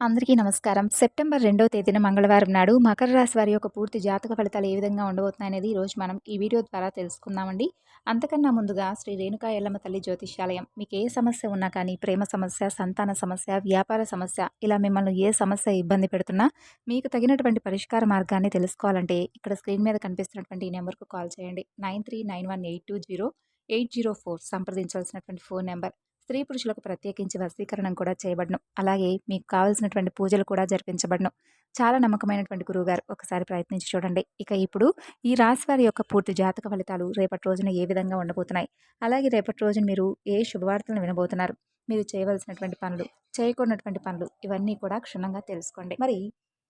అందరికీ నమస్కారం. సెప్టెంబర్ రెండో తేదీన మంగళవారం నాడు మకర రాశి వారి యొక్క పూర్తి జాతక ఫలితాలు ఏ విధంగా ఉండబోతున్నాయి అనేది ఈరోజు మనం ఈ వీడియో ద్వారా తెలుసుకుందామండి. అంతకన్నా ముందుగా శ్రీ రేణుకా ఎల్లమ్మ తల్లి జ్యోతిష్యాలయం మీకు ఏ సమస్య ఉన్నా కానీ ప్రేమ సమస్య సంతాన సమస్య వ్యాపార సమస్య ఇలా మిమ్మల్ని ఏ సమస్య ఇబ్బంది పెడుతున్నా మీకు తగినటువంటి పరిష్కార మార్గాన్ని తెలుసుకోవాలంటే ఇక్కడ స్క్రీన్ మీద కనిపిస్తున్నటువంటి ఈ నెంబర్కు కాల్ చేయండి. Nine three nine one eight two zero eight zero four సంప్రదించాల్సినటువంటి phone number. స్త్రీ పురుషులకు ప్రత్యేకించి వశీకరణం కూడా చేయబడను. అలాగే మీకు కావలసినటువంటి పూజలు కూడా జరిపించబడను. చాలా నమ్మకమైనటువంటి గురువుగారు ఒకసారి ప్రయత్నించి చూడండి. ఇక ఇప్పుడు ఈ రాశి వారి యొక్క పూర్తి జాతక ఫలితాలు రేపటి రోజున ఏ విధంగా ఉండబోతున్నాయి? అలాగే రేపటి రోజున మీరు ఏ శుభవార్తలను వినబోతున్నారు? మీరు చేయవలసినటువంటి పనులు చేయకూడనటువంటి పనులు ఇవన్నీ కూడా క్షుణ్ణంగా తెలుసుకోండి. మరి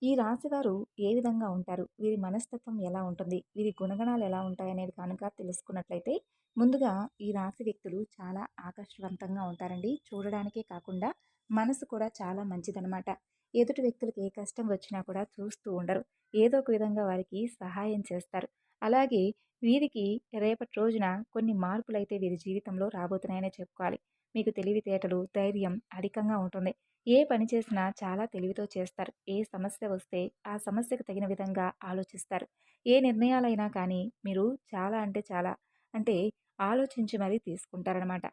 ఈ రాశివారు ఏ విధంగా ఉంటారు? వీరి మనస్తత్వం ఎలా ఉంటుంది? వీరి గుణగణాలు ఎలా ఉంటాయి? అనేది కనుక తెలుసుకున్నట్లయితే ముందుగా ఈ రాశి వ్యక్తులు చాలా ఆకర్షవంతంగా ఉంటారండి. చూడడానికే కాకుండా మనసు కూడా చాలా మంచిదనమాట ఎదుటి వ్యక్తులకి ఏ కష్టం వచ్చినా కూడా చూస్తూ ఉండరు. ఏదో ఒక విధంగా వారికి సహాయం చేస్తారు. అలాగే వీరికి రేపటి రోజున కొన్ని మార్పులైతే వీరి జీవితంలో రాబోతున్నాయనే చెప్పుకోవాలి. మీకు తెలివితేటలు ధైర్యం అధికంగా ఉంటుంది. ఏ పని చేసినా చాలా తెలివితో చేస్తారు. ఏ సమస్య వస్తే ఆ సమస్యకు తగిన విధంగా ఆలోచిస్తారు. ఏ నిర్ణయాలైనా కానీ మీరు చాలా అంటే చాలా అంటే ఆలోచించి మరీ తీసుకుంటారనమాట.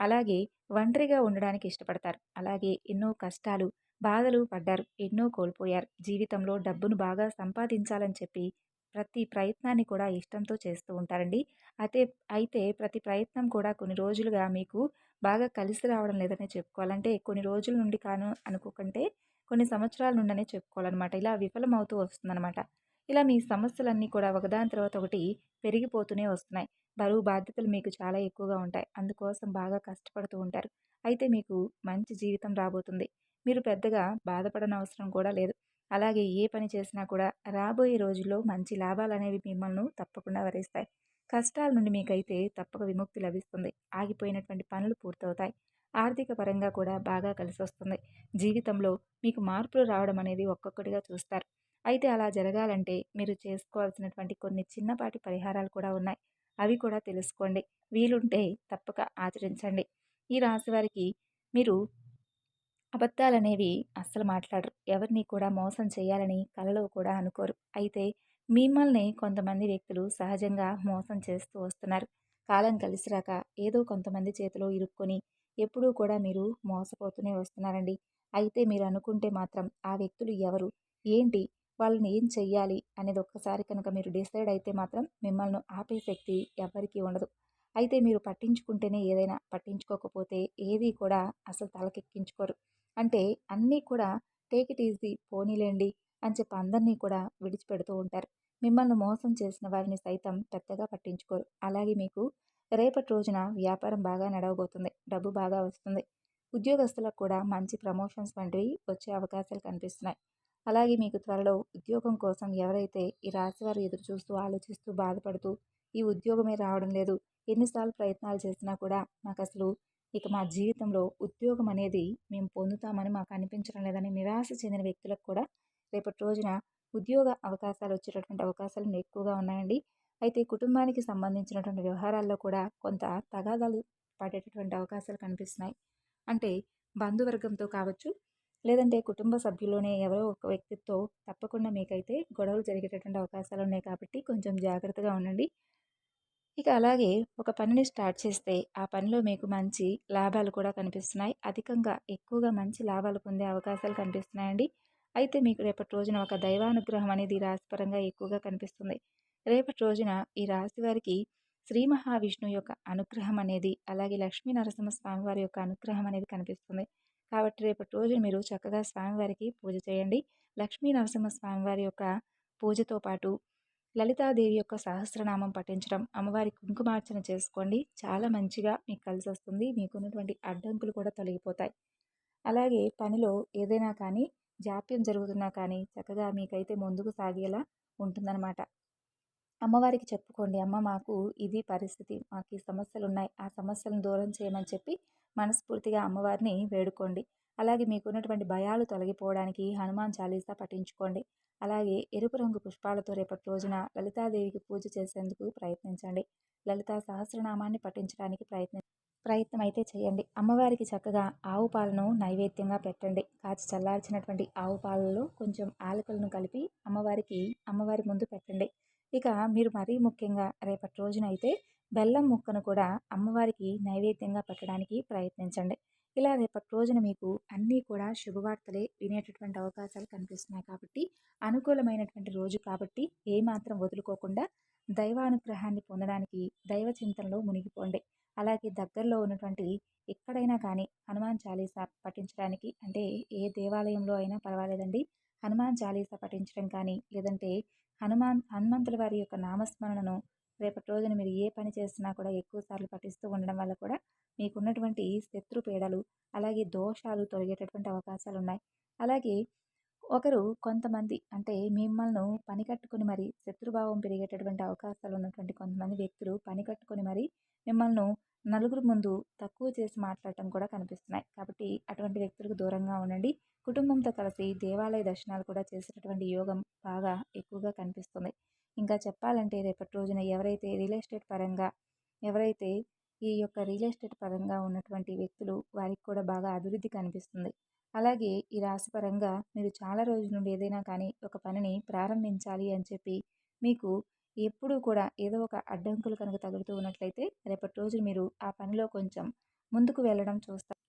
అలాగే ఒంటరిగా ఉండడానికి ఇష్టపడతారు. అలాగే ఎన్నో కష్టాలు బాధలు పడ్డారు ఎన్నో కోల్పోయారు. జీవితంలో డబ్బును బాగా సంపాదించాలని చెప్పి ప్రతి ప్రయత్నాన్ని కూడా ఇష్టంతో చేస్తూ ఉంటారండి. అయితే అయితే ప్రతి ప్రయత్నం కూడా కొన్ని రోజులుగా మీకు బాగా కలిసి రావడం లేదనే చెప్పుకోవాలంటే కొన్ని రోజుల నుండి కాను అనుకోకంటే కొన్ని సంవత్సరాల నుండనే చెప్పుకోవాలన్నమాట. ఇలా విఫలమవుతూ వస్తుందన్నమాట. ఇలా మీ సమస్యలన్నీ కూడా ఒకదాని తర్వాత ఒకటి పెరిగిపోతూనే వస్తున్నాయి. బరువు బాధ్యతలు మీకు చాలా ఎక్కువగా ఉంటాయి. అందుకోసం బాగా కష్టపడుతూ ఉంటారు. అయితే మీకు మంచి జీవితం రాబోతుంది. మీరు పెద్దగా బాధపడనవసరం కూడా లేదు. అలాగే ఏ పని చేసినా కూడా రాబోయే రోజుల్లో మంచి లాభాలు అనేవి మిమ్మల్ని తప్పకుండా వరిస్తాయి. కష్టాల నుండి మీకైతే తప్పక విముక్తి లభిస్తుంది. ఆగిపోయినటువంటి పనులు పూర్తవుతాయి. ఆర్థిక పరంగా కూడా బాగా కలిసి వస్తుంది జీవితంలో మీకు మార్పులు రావడం అనేది ఒక్కొక్కటిగా చూస్తారు. అయితే అలా జరగాలంటే మీరు చేసుకోవాల్సినటువంటి కొన్ని చిన్నపాటి పరిహారాలు కూడా ఉన్నాయి. అవి కూడా తెలుసుకోండి. వీలుంటే తప్పక ఆచరించండి. ఈ రాశి వారికి మీరు అబద్ధాలనేవి అస్సలు మాట్లాడరు. ఎవరిని కూడా మోసం చేయాలని కలలో కూడా అనుకోరు. అయితే మిమ్మల్ని కొంతమంది వ్యక్తులు సహజంగా మోసం చేస్తూ వస్తున్నారు. కాలం కలిసిరాక ఏదో కొంతమంది చేతిలో ఇరుక్కొని ఎప్పుడూ కూడా మీరు మోసపోతూనే వస్తున్నారండి. అయితే మీరు అనుకుంటే మాత్రం ఆ వ్యక్తులు ఎవరు? ఏంటి? వాళ్ళని ఏం చెయ్యాలి? అనేది ఒక్కసారి కనుక మీరు డిసైడ్ అయితే మాత్రం మిమ్మల్ని ఆపే శక్తి ఎవరికీ ఉండదు. అయితే మీరు పట్టించుకుంటేనే ఏదైనా పట్టించుకోకపోతే ఏది కూడా అసలు తలకెక్కించుకోరు. అంటే అన్నీ కూడా టేక్ ఇట్ ఈజీ పోనీలేండి అని చెప్పి అందరినీ కూడా విడిచిపెడుతూ ఉంటారు. మిమ్మల్ని మోసం చేసిన వారిని సైతం పెద్దగా పట్టించుకోరు. అలాగే మీకు రేపటి రోజున వ్యాపారం బాగా నడవబోతుంది డబ్బు బాగా వస్తుంది. ఉద్యోగస్తులకు కూడా మంచి ప్రమోషన్స్ వంటివి వచ్చే అవకాశాలు కనిపిస్తున్నాయి. అలాగే మీకు త్వరలో ఉద్యోగం కోసం ఎవరైతే ఈ రాశివారు ఎదురు చూస్తూ ఆలోచిస్తూ బాధపడుతూ ఈ ఉద్యోగమే రావడం లేదు ఎన్నిసార్లు ప్రయత్నాలు చేసినా కూడా నాకు అసలు ఇక మా జీవితంలో ఉద్యోగం అనేది మేము పొందుతామని మాకు అనిపించడం లేదని నిరాశ చెందిన వ్యక్తులకు కూడా రేపటి రోజున ఉద్యోగ అవకాశాలు వచ్చేటటువంటి అవకాశాలు ఎక్కువగా ఉన్నాయండి. అయితే కుటుంబానికి సంబంధించినటువంటి వ్యవహారాల్లో కూడా కొంత తగాదాలు పడేటటువంటి అవకాశాలు కనిపిస్తున్నాయి. అంటే బంధువర్గంతో కావచ్చు లేదంటే కుటుంబ సభ్యుల్లోనే ఎవరో ఒక వ్యక్తితో తప్పకుండా మీకైతే గొడవలు జరిగేటటువంటి అవకాశాలు ఉన్నాయి కాబట్టి కొంచెం జాగ్రత్తగా ఉండండి. ఇక అలాగే ఒక పనిని స్టార్ట్ చేస్తే ఆ పనిలో మీకు మంచి లాభాలు కూడా కనిపిస్తున్నాయి. అధికంగా ఎక్కువగా మంచి లాభాలు పొందే అవకాశాలు కనిపిస్తున్నాయండి. అయితే మీకు రేపటి రోజున ఒక దైవానుగ్రహం అనేది రాశిపరంగా ఎక్కువగా కనిపిస్తుంది. రేపటి రోజున ఈ రాశి వారికి శ్రీ మహావిష్ణువు యొక్క అనుగ్రహం అనేది అలాగే లక్ష్మీ నరసింహ స్వామివారి యొక్క అనుగ్రహం అనేది కనిపిస్తుంది. కాబట్టి రేపటి రోజున మీరు చక్కగా స్వామివారికి పూజ చేయండి. లక్ష్మీ నరసింహ స్వామివారి యొక్క పూజతో పాటు లలితాదేవి యొక్క సహస్రనామం పఠించడం అమ్మవారి కుంకుమార్చన చేసుకోండి. చాలా మంచిగా మీకు కలిసి వస్తుంది మీకున్నటువంటి అడ్డంకులు కూడా తొలగిపోతాయి. అలాగే పనిలో ఏదైనా కానీ జాప్యం జరుగుతున్నా కానీ చక్కగా మీకైతే ముందుకు సాగేలా ఉంటుందన్నమాట. అమ్మవారికి చెప్పుకోండి అమ్మ మాకు ఇది పరిస్థితి. మాకు ఈ సమస్యలు ఉన్నాయి ఆ సమస్యలను దూరం చేయమని చెప్పి మనస్ఫూర్తిగా అమ్మవారిని వేడుకోండి. అలాగే మీకున్నటువంటి భయాలు తొలగిపోవడానికి హనుమాన్ చాలీసా పఠించుకోండి. అలాగే ఎరుపు రంగు పుష్పాలతో రేపటి రోజున లలితాదేవికి పూజ చేసేందుకు ప్రయత్నించండి. లలితా సహస్రనామాన్ని పఠించడానికి ప్రయత్ని ప్రయత్నం అయితే చేయండి. అమ్మవారికి చక్కగా ఆవు పాలను నైవేద్యంగా పెట్టండి. కాచి చల్లార్చినటువంటి ఆవు పాలలో కొంచెం ఆలకలను కలిపి అమ్మవారికి అమ్మవారి ముందు పెట్టండి. ఇక మీరు మరీ ముఖ్యంగా రేపటి రోజున అయితే బెల్లం ముక్కను కూడా అమ్మవారికి నైవేద్యంగా పెట్టడానికి ప్రయత్నించండి. ఇలా రేపటి రోజున మీకు అన్నీ కూడా శుభవార్తలే వినేటటువంటి అవకాశాలు కనిపిస్తున్నాయి కాబట్టి అనుకూలమైనటువంటి రోజు కాబట్టి ఏమాత్రం వదులుకోకుండా దైవానుగ్రహాన్ని పొందడానికి దైవ చింతనలో మునిగిపోండి. అలాగే దగ్గరలో ఉన్నటువంటి ఎక్కడైనా కానీ హనుమాన్ చాలీసా పఠించడానికి అంటే ఏ దేవాలయంలో అయినా పర్వాలేదండి. హనుమాన్ చాలీసా పఠించడం కానీ లేదంటే హనుమాన్ హనుమంతుల వారి యొక్క నామస్మరణను రేపటి రోజున మీరు ఏ పని చేస్తున్నా కూడా ఎక్కువ సార్లు పఠిస్తూ ఉండడం వల్ల కూడా మీకున్నటువంటి శత్రు పీడలు అలాగే దోషాలు తొలగేటటువంటి అవకాశాలు ఉన్నాయి. అలాగే ఒకరు కొంతమంది అంటే మిమ్మల్ని పని కట్టుకొని మరి శత్రుభావం పెరిగేటటువంటి అవకాశాలు ఉన్నటువంటి కొంతమంది వ్యక్తులు పని కట్టుకొని మరి మిమ్మల్ని నలుగురు ముందు తక్కువ చేసి మాట్లాడటం కూడా కనిపిస్తున్నాయి. కాబట్టి అటువంటి వ్యక్తులకు దూరంగా ఉండండి. కుటుంబంతో కలిసి దేవాలయ దర్శనాలు కూడా చేసేటటువంటి యోగం బాగా ఎక్కువగా కనిపిస్తుంది. ఇంకా చెప్పాలంటే రేపటి రోజున ఎవరైతే రియల్ ఎస్టేట్ పరంగా ఎవరైతే ఈ యొక్క రియల్ ఎస్టేట్ పరంగా ఉన్నటువంటి వ్యక్తులు వారికి కూడా బాగా అభివృద్ధి కనిపిస్తుంది. అలాగే ఈ రాశి పరంగా మీరు చాలా రోజుల నుండి ఏదైనా కానీ ఒక పనిని ప్రారంభించాలి అని చెప్పి మీకు ఎప్పుడూ కూడా ఏదో ఒక అడ్డంకులు కనుక తగులుతూ ఉన్నట్లయితే రేపటి రోజు మీరు ఆ పనిలో కొంచెం ముందుకు వెళ్ళడం చూస్తారు.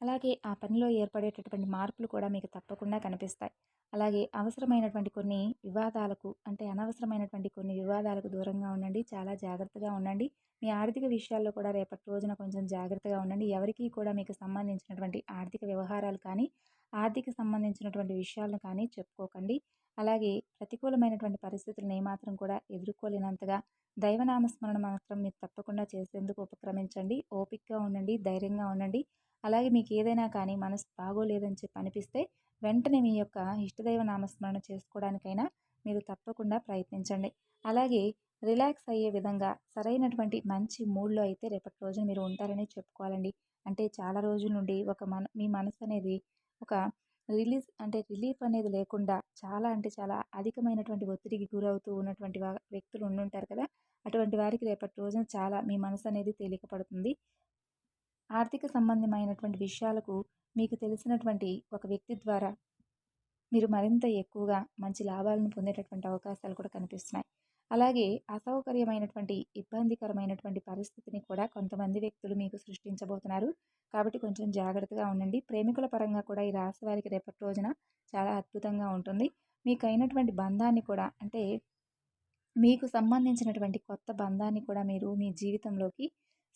అలాగే ఆ పనిలో ఏర్పడేటటువంటి మార్పులు కూడా మీకు తప్పకుండా కనిపిస్తాయి. అలాగే అవసరమైనటువంటి కొన్ని వివాదాలకు అంటే అనవసరమైనటువంటి కొన్ని వివాదాలకు దూరంగా ఉండండి. చాలా జాగ్రత్తగా ఉండండి. మీ ఆర్థిక విషయాల్లో కూడా రేపటి రోజున కొంచెం జాగ్రత్తగా ఉండండి. ఎవరికి కూడా మీకు సంబంధించినటువంటి ఆర్థిక వ్యవహారాలు కానీ ఆర్థిక సంబంధించినటువంటి విషయాలను కానీ చెప్పుకోకండి. అలాగే ప్రతికూలమైనటువంటి పరిస్థితులను ఏమాత్రం కూడా ఎదుర్కోలేనంతగా దైవనామస్మరణ మాత్రం మీరు తప్పకుండా చేసేందుకు ఉపక్రమించండి. ఓపిక్గా ఉండండి. ధైర్యంగా ఉండండి. అలాగే మీకు ఏదైనా కానీ మనసు బాగోలేదని చెప్పి అనిపిస్తే వెంటనే మీ యొక్క ఇష్టదైవ నామస్మరణ చేసుకోవడానికైనా మీరు తప్పకుండా ప్రయత్నించండి. అలాగే రిలాక్స్ అయ్యే విధంగా సరైనటువంటి మంచి మూడ్లో అయితే రేపటి రోజున మీరు ఉంటారని చెప్పుకోవాలండి. అంటే చాలా రోజుల నుండి ఒక మన మీ మనసు అనేది ఒక రిలీజ్ అంటే రిలీఫ్ అనేది లేకుండా చాలా అంటే చాలా అధికమైనటువంటి ఒత్తిడికి గురవుతూ ఉన్నటువంటి వ్యక్తులు ఉండుంటారు కదా! అటువంటి వారికి రేపటి రోజున చాలా మీ మనసు అనేది తేలిక పడుతుంది ఆర్థిక సంబంధమైనటువంటి విషయాలకు మీకు తెలిసినటువంటి ఒక వ్యక్తి ద్వారా మీరు మరింత ఎక్కువగా మంచి లాభాలను పొందేటటువంటి అవకాశాలు కూడా కనిపిస్తున్నాయి. అలాగే అసౌకర్యమైనటువంటి ఇబ్బందికరమైనటువంటి పరిస్థితిని కూడా కొంతమంది వ్యక్తులు మీకు సృష్టించబోతున్నారు. కాబట్టి కొంచెం జాగ్రత్తగా ఉండండి. ప్రేమికుల పరంగా కూడా ఈ రాశి వారికి రేపటి రోజున చాలా అద్భుతంగా ఉంటుంది. మీకు అయినటువంటి బంధాన్ని కూడా అంటే మీకు సంబంధించినటువంటి కొత్త బంధాన్ని కూడా మీరు మీ జీవితంలోకి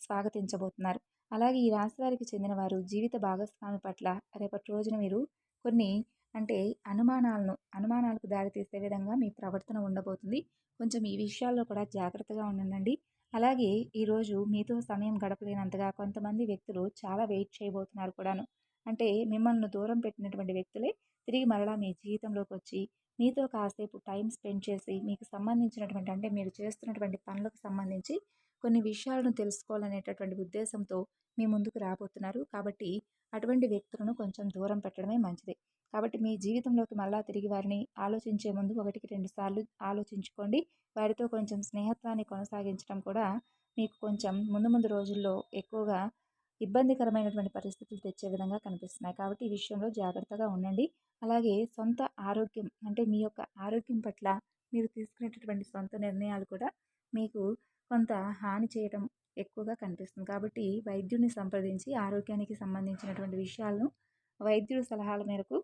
స్వాగతించబోతున్నారు. అలాగే ఈ రాశి వారికి చెందిన వారు జీవిత భాగస్వామి పట్ల రేపటి రోజున మీరు కొన్ని అంటే అనుమానాలను అనుమానాలకు దారితీసే విధంగా మీ ప్రవర్తన ఉండబోతుంది. కొంచెం ఈ విషయాల్లో కూడా జాగ్రత్తగా ఉండండి అలాగే ఈరోజు మీతో సమయం గడపలేనంతగా కొంతమంది వ్యక్తులు చాలా వెయిట్ చేయబోతున్నారు కూడాను. అంటే మిమ్మల్ని దూరం పెట్టినటువంటి వ్యక్తులే తిరిగి మరలా మీ జీవితంలోకి వచ్చి మీతో కాసేపు టైం స్పెండ్ చేసి మీకు సంబంధించినటువంటి అంటే మీరు చేస్తున్నటువంటి పనులకు సంబంధించి కొన్ని విషయాలను తెలుసుకోవాలనేటటువంటి ఉద్దేశంతో మీ ముందుకు రాబోతున్నారు. కాబట్టి అటువంటి వ్యక్తులను కొంచెం దూరం పెట్టడమే మంచిది. కాబట్టి మీ జీవితంలోకి మళ్ళా తిరిగి వారిని ఆలోచించే ముందు ఒకటికి రెండు సార్లు ఆలోచించుకోండి. వారితో కొంచెం స్నేహత్వాన్ని కొనసాగించడం కూడా మీకు కొంచెం ముందు ముందు రోజుల్లో ఎక్కువగా ఇబ్బందికరమైనటువంటి పరిస్థితులు తెచ్చే విధంగా కనిపిస్తున్నాయి. కాబట్టి ఈ విషయంలో జాగ్రత్తగా ఉండండి. అలాగే సొంత ఆరోగ్యం అంటే మీ యొక్క ఆరోగ్యం పట్ల మీరు తీసుకునేటటువంటి సొంత నిర్ణయాలు కూడా మీకు కొంత హాని చేయడం ఎక్కువగా కనిపిస్తుంది. కాబట్టి వైద్యుడిని సంప్రదించి ఆరోగ్యానికి సంబంధించినటువంటి విషయాలను వైద్యుడి సలహాల మేరకు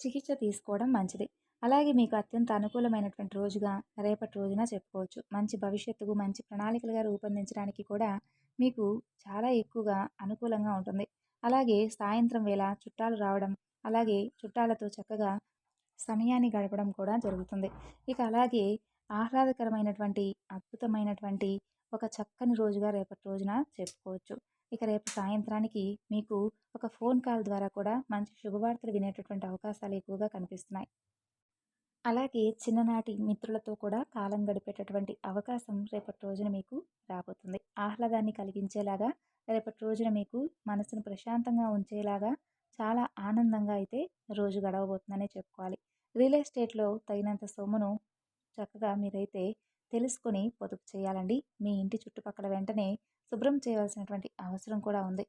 చికిత్స తీసుకోవడం మంచిది. అలాగే మీకు అత్యంత అనుకూలమైనటువంటి రోజుగా రేపటి రోజున చెప్పుకోవచ్చు. మంచి భవిష్యత్తుకు మంచి ప్రణాళికలుగా రూపొందించడానికి కూడా మీకు చాలా ఎక్కువగా అనుకూలంగా ఉంటుంది. అలాగే సాయంత్రం వేళ చుట్టాలు రావడం అలాగే చుట్టాలతో చక్కగా సమయాన్ని గడపడం కూడా జరుగుతుంది. ఇక అలాగే ఆహ్లాదకరమైనటువంటి అద్భుతమైనటువంటి ఒక చక్కని రోజుగా రేపటి రోజున చెప్పుకోవచ్చు. ఇక రేపు సాయంత్రానికి మీకు ఒక ఫోన్ కాల్ ద్వారా కూడా మంచి శుభవార్తలు వినేటటువంటి అవకాశాలు ఎక్కువగా కనిపిస్తున్నాయి. అలాగే చిన్ననాటి మిత్రులతో కూడా కాలం గడిపేటటువంటి అవకాశం రేపటి రోజున మీకు రాబోతుంది. ఆహ్లాదాన్ని కలిగించేలాగా రేపటి రోజున మీకు మనసును ప్రశాంతంగా ఉంచేలాగా చాలా ఆనందంగా అయితే రోజు గడవబోతుందనే చెప్పుకోవాలి. రియల్ ఎస్టేట్లో తగినంత సొమ్మును చక్కగా మీరైతే తెలుసుకొని పొదుపు చేయాలండి. మీ ఇంటి చుట్టుపక్కల వెంటనే శుభ్రం చేయవలసినటువంటి అవసరం కూడా ఉంది.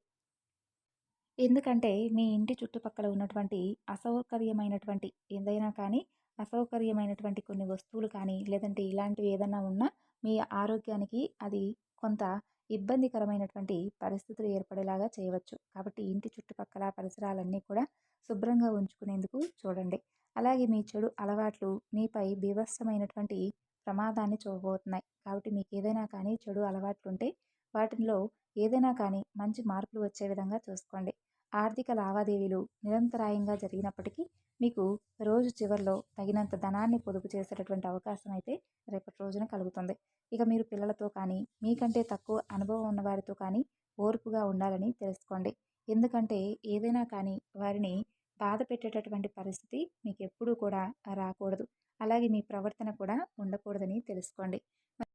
ఎందుకంటే మీ ఇంటి చుట్టుపక్కల ఉన్నటువంటి అసౌకర్యమైనటువంటి ఏదైనా కానీ అసౌకర్యమైనటువంటి కొన్ని వస్తువులు కానీ లేదంటే ఇలాంటివి ఏదైనా ఉన్నా మీ ఆరోగ్యానికి అది కొంత ఇబ్బందికరమైనటువంటి పరిస్థితులు ఏర్పడేలాగా చేయవచ్చు. కాబట్టి ఇంటి చుట్టుపక్కల పరిసరాలన్నీ కూడా శుభ్రంగా ఉంచుకునేందుకు చూడండి. అలాగే మీ చెడు అలవాట్లు మీపై బీభత్సమైనటువంటి ప్రమాదాన్ని చూపబోతున్నాయి. కాబట్టి మీకు ఏదైనా కానీ చెడు అలవాట్లు ఉంటే వాటిలో ఏదైనా కానీ మంచి మార్పులు వచ్చే విధంగా చూసుకోండి. ఆర్థిక లావాదేవీలు నిరంతరాయంగా జరిగినప్పటికీ మీకు రోజు చివరిలో తగినంత ధనాన్ని పొదుపు చేసేటటువంటి అవకాశం అయితే రేపటి రోజున కలుగుతుంది. ఇక మీరు పిల్లలతో కానీ మీకంటే తక్కువ అనుభవం ఉన్నవారితో కానీ ఓర్పుగా ఉండాలని తెలుసుకోండి. ఎందుకంటే ఏదైనా కానీ వారిని బాధ పెట్టేటటువంటి పరిస్థితి మీకు ఎప్పుడూ కూడా రాకూడదు. అలాగే మీ ప్రవర్తన కూడా ఉండకూడదని తెలుసుకోండి.